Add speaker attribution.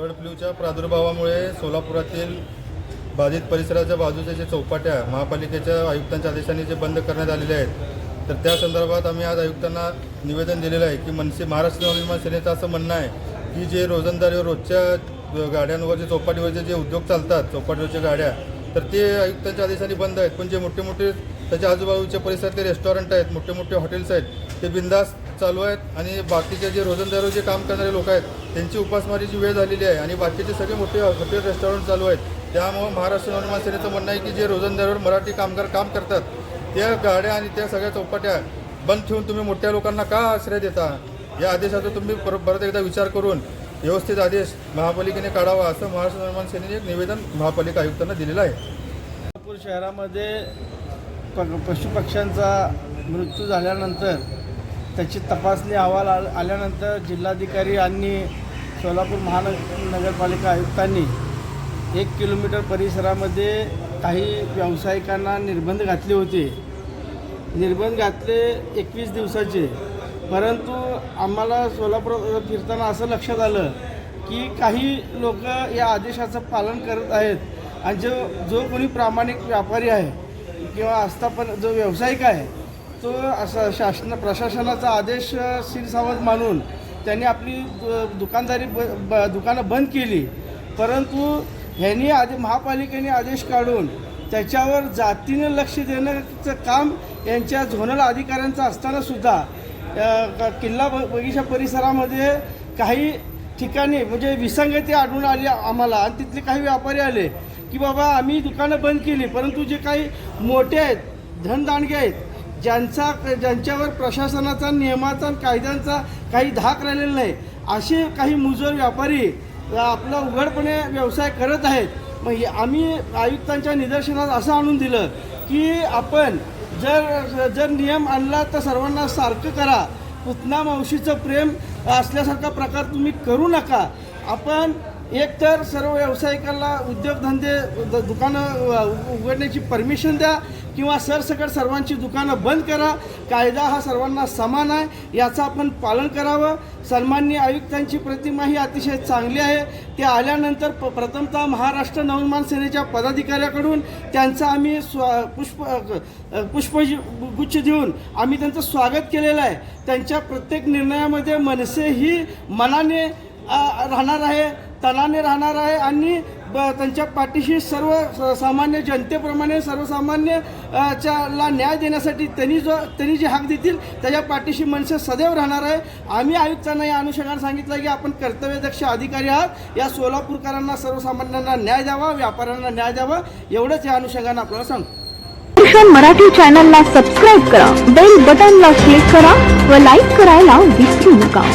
Speaker 1: Bird फ्लूच्या प्रादुर्भावामुळे सोलापुरातील बाधित परिसराच्या बाजूच्या जे चौपाट्या महापालिकेच्या आयुक्तांच्या आदेशाने जे बंद करण्यात आलेले आहेत तर त्या संदर्भात आम्ही आज आयुक्तांना निवेदन दिलेलं आहे की मनसे महाराष्ट्र नवनिर्माण सेनेचं असं म्हणणं आहे की जे रोजंदारीवर रोजच्या गाड्यांवरचे चौपाटीवरचे जे उद्योग चालतात चौपाटीवरच्या गाड्या तर ते आयुक्तांच्या आदेशाने बंद आहेत. पण जे मोठे मोठे त्याच्या आजूबाजूच्या परिसरातले रेस्टॉरंट आहेत मोठे मोठे हॉटेल्स आहेत ते बिंदास चालू आहेत आणि बाकीचे जे रोजंदारीवर जे काम करणारे लोक आहेत त्यांची उपासमारीची वेळ झालेली आहे आणि बाकीचे सगळे मोठे हॉटेल रेस्टॉरंट चालू आहेत. त्यामुळं महाराष्ट्र नवनिर्माण सेनेचं म्हणणं आहे की जे रोजंदारीवर मराठी कामगार काम करतात त्या गाड्या आणि त्या सगळ्या चौपाट्या बंद ठेवून तुम्ही मोठ्या लोकांना का आश्रय देता? या आदेशाचा तुम्ही पर परत एकदा विचार करून व्यवस्थित आदेश महापालिकेने काढावा असं महाराष्ट्र निर्माण सेनेने एक निवेदन महापालिका आयुक्तांना दिलेलं आहे.
Speaker 2: नागपूर शहरामध्ये प पशुपक्ष्यांचा मृत्यू झाल्यानंतर त्याची तपासणी अहवाल आल्यानंतर जिल्हाधिकारी आणि सोलापूर महानगरपालिका आयुक्तांनी एक किलोमीटर परिसरामध्ये काही व्यावसायिकांना निर्बंध घातले होते. निर्बंध घातले एकवीस दिवसाचे. परंतु आम्हाला सोलापूर फिरताना असं लक्षात आलं की काही लोक या आदेशाचं पालन करत आहेत आणि जो जो कोणी प्रामाणिक व्यापारी आहे किंवा आस्थापन जो व्यावसायिक आहे तो असा शासन प्रशासनाचा आदेश अ, मानून त्यांनी आपली दुकानदारी ब ब दुकानं बंद केली. परंतु ह्यांनी आधी महापालिकेने आदेश काढून त्याच्यावर जातीनं लक्ष देण्याचं काम यांच्या झोनल अधिकाऱ्यांचं असताना सुद्धा किल्ला ब बगीचा परिसरामध्ये काही ठिकाणी म्हणजे विसंगती आढळून आली आम्हाला आणि तिथले काही व्यापारी आले की बाबा आम्ही दुकानं बंद केली परंतु जे काही मोठे आहेत धनदांडगे आहेत ज्यांचा ज्यांच्यावर प्रशासनाचा नियमाचा आणि कायद्यांचा काही धाक राहिलेला नाही असे काही मुजोर व्यापारी आपला उघडपणे व्यवसाय करत आहेत. मग आम्ही आयुक्तांच्या निदर्शनात असं आणून दिलं की आपण जर जर नियम आणला तर सर्वांना सारखं करा. पुतना मावशीचं प्रेम असल्यासारखा प्रकार तुम्ही करू नका. आपण एकतर सर्व व्यावसायिकांना उद्योगधंदे द- दुकानं उघडण्याची परमिशन द्या. किंवा सरसकट सर्वांची दुकानं बंद करा. कायदा हा सर्वांना समान आहे. याचं आपण पालन करावं. सन्मान्य आयुक्तांची प्रतिमा ही अतिशय चांगली आहे. ते आल्यानंतर प प्रथमतः महाराष्ट्र नवनिर्माण सेनेच्या पदाधिकाऱ्याकडून त्यांचं आम्ही स्वा पुष्प पुष्पगुच्छ देऊन आम्ही त्यांचं स्वागत केलेलं आहे. त्यांच्या प्रत्येक निर्णयामध्ये मनसे ही मनाने राहणार आहे. तलाने राहणार आहे आणि ब त्यांच्या पाठीशी सर्व सामान्य जनतेप्रमाणे सर्वसामान्य च्याला न्याय देण्यासाठी त्यांनी जो त्यांनी जे हाक देतील त्याच्या पाठीशी मनसे सदैव राहणार आहे. आम्ही आयुक्तांना या अनुषंगाने सांगितलं की आपण कर्तव्यदक्ष अधिकारी आहात. या सोलापूरकरांना सर्वसामान्यांना न्याय द्यावा व्यापाऱ्यांना न्याय द्यावा. एवढंच या अनुषंगाने आपल्याला सांगतो
Speaker 3: मराठी चॅनलला सबस्क्राईब करा. बेल बटनला क्लिक करा व लाईक करायला विसरू नका.